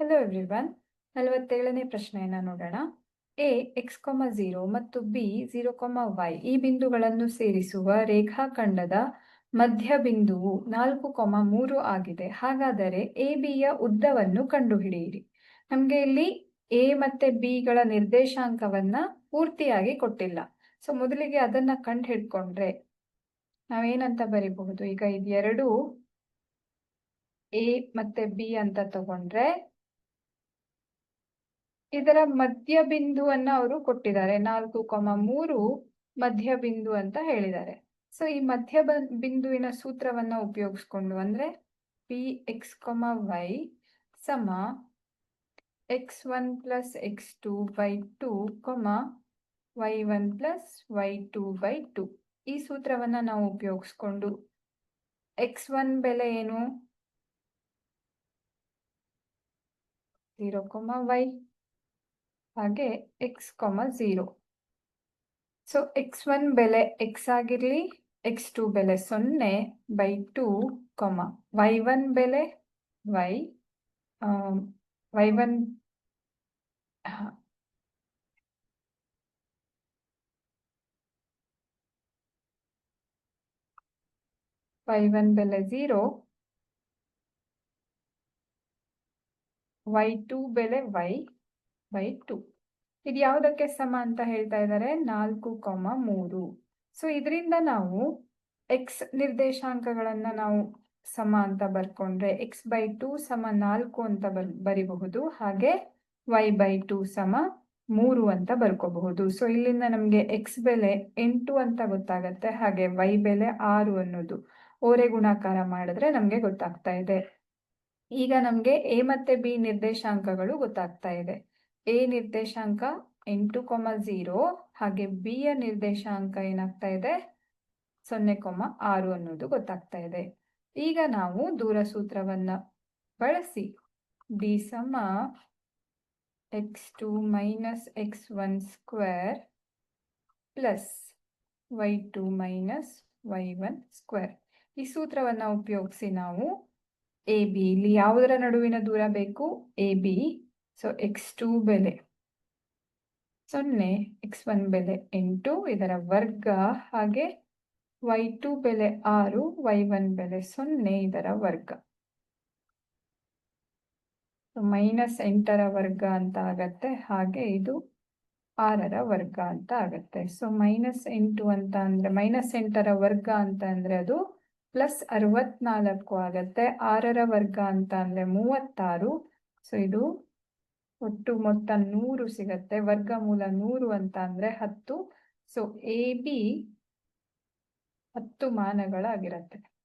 Hello everyone ನಲವತ್ತೇಳನೇ ಪ್ರಶ್ನೆಯನ್ನ ನೋಡೋಣ. ಎ ಎಕ್ಸ್ ಕೊಮ ಝೀರೋ ಮತ್ತು ಬಿ ಝೀರೋ ಕೊಮ ವೈ ಈ ಬಿಂದುಗಳನ್ನು ಸೇರಿಸುವ ರೇಖಾಖಂಡದ ಮಧ್ಯ ಬಿಂದುವು ನಾಲ್ಕು ಕೊಮ ಮೂರು ಆಗಿದೆ. ಹಾಗಾದರೆ ಎ ಬಿಯ ಉದ್ದವನ್ನು ಕಂಡುಹಿಡಿಯಿರಿ. ನಮಗೆ ಇಲ್ಲಿ ಎ ಮತ್ತೆ ಬಿಗಳ ನಿರ್ದೇಶಾಂಕವನ್ನ ಪೂರ್ತಿಯಾಗಿ ಕೊಟ್ಟಿಲ್ಲ. ಸೊ ಮೊದಲಿಗೆ ಅದನ್ನ ಕಂಡು ಹಿಡ್ಕೊಂಡ್ರೆ ನಾವೇನಂತ ಬರಿಬಹುದು? ಈಗ ಇದೆರಡು ಎ ಮತ್ತೆ ಬಿ ಅಂತ ತಗೊಂಡ್ರೆ ಇದರ ಮಧ್ಯ ಬಿಂದುವನ್ನ ಅವರು ಕೊಟ್ಟಿದ್ದಾರೆ. ನಾಲ್ಕು ಕೊಮ ಮೂರು ಮಧ್ಯ ಬಿಂದು ಅಂತ ಹೇಳಿದ್ದಾರೆ. ಸೊ ಈ ಮಧ್ಯ ಬಿಂದುವಿನ ಸೂತ್ರವನ್ನ ಉಪಯೋಗಿಸ್ಕೊಂಡು ಅಂದ್ರೆ ಪಿ ಎಕ್ಸ್ ಕೊಮ ವೈ ಸಮ X one plus X two by two comma Y one plus Y two by two ಈ ಸೂತ್ರವನ್ನ ನಾವು ಉಪಯೋಗಿಸ್ಕೊಂಡು ಎಕ್ಸ್ ಒನ್ ಬೆಲೆ ಏನು? ಜೀರೋ ಕೊಮ ವೈ ಹಾಗೆ X comma zero so X one ಬೆಲೆ ಎಕ್ಸ್ ಆಗಿರಲಿ ಎಕ್ಸ್ ಟು ಬೆಲೆ ಸೊನ್ನೆ by two comma Y one ಬೆಲೆ Y Y one Y one ಬೆಲೆ ಝೀರೋ ವೈ ಟು ಬೆಲೆ ವೈ ಬೈ ಟು ಇದು ಯಾವುದಕ್ಕೆ ಸಮ ಅಂತ ಹೇಳ್ತಾ ಇದ್ದಾರೆ ನಾಲ್ಕು ಕೊಮ ಮೂರು. ಸೊ ಇದರಿಂದ ನಾವು ಎಕ್ಸ್ ನಿರ್ದೇಶಾಂಕಗಳನ್ನ ನಾವು ಸಮ ಅಂತ ಬರ್ಕೊಂಡ್ರೆ ಎಕ್ಸ್ ಬೈ ಟು ಸಮ ನಾಲ್ಕು ಅಂತ ಬರ್, ಬರಿಬಹುದು. ಹಾಗೆ ವೈ ಬೈ ಟು ಸಮ ಮೂರು ಅಂತ ಬರ್ಕೋಬಹುದು. ಸೊ ಇಲ್ಲಿಂದ ನಮಗೆ ಎಕ್ಸ್ ಬೆಲೆ ಎಂಟು ಅಂತ ಗೊತ್ತಾಗತ್ತೆ. ಹಾಗೆ ವೈ ಬೆಲೆ ಆರು ಅನ್ನೋದು ಓರೆ ಗುಣಾಕಾರ ಮಾಡಿದ್ರೆ ನಮಗೆ ಗೊತ್ತಾಗ್ತಾ ಇದೆ. ಈಗ ನಮಗೆ ಎ ಮತ್ತೆ ಬಿ ನಿರ್ದೇಶಾಂಕಗಳು ಗೊತ್ತಾಗ್ತಾ ಇದೆ. ಎ ನಿರ್ದೇಶಾಂಕ ಎಂಟು ಕೊಮ ಝೀರೋ ಹಾಗೆ ಬಿ ಯ ನಿರ್ದೇಶಾಂಕ ಏನಾಗ್ತಾ ಇದೆ? ಸೊನ್ನೆ ಕೊಮ ಆರು ಅನ್ನೋದು ಗೊತ್ತಾಗ್ತಾ ಇದೆ. ಈಗ ನಾವು ದೂರ ಸೂತ್ರವನ್ನ ಬಳಸಿ. ಡಿ ಸಮ X two minus X one square plus Y two minus Y one square. ಈ ಸೂತ್ರವನ್ನು ಉಪಯೋಗಿಸಿ ನಾವು ಎ ಬಿ ಇಲ್ಲಿ ಯಾವುದರ ನಡುವಿನ ದೂರ ಬೇಕು? A B so X two ಬೆಲೆ ಸೊನ್ನೆ ಎಕ್ಸ್ ಒನ್ ಬೆಲೆ ಎಂಟು, ಇದರ ವರ್ಗ ಹಾಗೆ ವೈ ಟು ಬೆಲೆ ಆರು ವೈ ಒನ್ ಬೆಲೆ ಸೊನ್ನೆ, ಇದರ ವರ್ಗ. ಮೈನಸ್ ಎಂಟರ ವರ್ಗ ಅಂತ ಆಗತ್ತೆ, ಹಾಗೆ ಇದು ಆರರ ವರ್ಗ ಅಂತ ಆಗತ್ತೆ. ಸೊ ಮೈನಸ್ ಎಂಟು ಅಂತ ಅಂದ್ರೆ ಮೈನಸ್ ಎಂಟರ ವರ್ಗ ಅಂತ ಅಂದ್ರೆ ಅದು ಪ್ಲಸ್ ಅರವತ್ನಾಲ್ಕು ಆಗತ್ತೆ. ಆರರ ವರ್ಗ ಅಂತ ಅಂದ್ರೆ ಮೂವತ್ತಾರು. ಸೊ ಇದು ಒಟ್ಟು ಮೊತ್ತ ನೂರು ಸಿಗತ್ತೆ. ವರ್ಗಮೂಲ ನೂರು ಅಂತ ಅಂದ್ರೆ ಹತ್ತು. ಸೊ ಎ ಬಿ ಹತ್ತು ಮಾನಗಳಾಗಿರತ್ತೆ.